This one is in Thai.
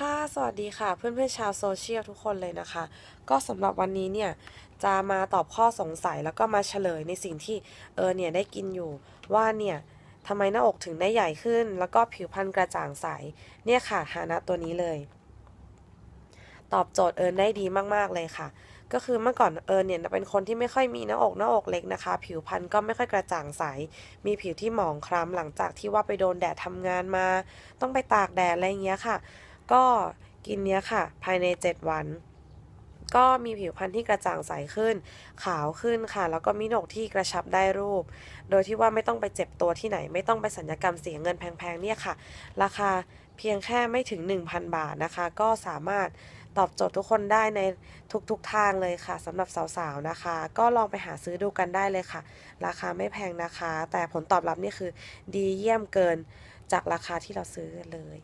ค่ะ สวัสดีค่ะ เพื่อนๆชาวโซเชียลทุกคนเลยนะคะ ก็สำหรับวันนี้เนี่ย จะมาตอบข้อสงสัยแล้วก็มาเฉลยในสิ่งที่เออเนี่ยได้กินอยู่ ว่าเนี่ยทำไมหน้าอกถึงได้ใหญ่ขึ้น แล้วก็ผิวพรรณกระจ่างใส เนี่ยค่ะฮานะตัวนี้เลย ตอบโจทย์เอิญได้ดีมากๆเลยค่ะ ก็คือเมื่อก่อนเอิญเนี่ยเป็นคนที่ไม่ค่อยมีหน้าอกหน้าอกเล็กนะคะ ผิวพรรณก็ไม่ค่อยกระจ่างใส มีผิวที่หมองคล้ำหลังจากที่ว่าไปโดนแดดทำงานมา ต้องไปตากแดดอะไรอย่างเงี้ยค่ะ ก็กินเนี้ยค่ะ ภายใน 7 วัน ก็มีผิวพรรณที่กระจ่างใสขึ้น ขาวขึ้นค่ะ แล้วก็มีหนกที่กระชับได้รูป โดยที่ว่าไม่ต้องไปเจ็บตัวที่ไหน ไม่ต้องไปสัญญกรรมเสียเงินแพงๆเนี่ยค่ะ ราคาเพียงแค่ไม่ถึง 1,000 บาทนะคะ ก็สามารถตอบโจทย์ทุกคนได้ในทุกๆทางเลยค่ะสำหรับสาวๆนะคะ ก็ลองไปหาซื้อดูกันได้เลยค่ะ ราคาไม่แพงนะคะ แต่ผลตอบรับนี่คือดีเยี่ยมเกินจากราคาที่เราซื้อเลย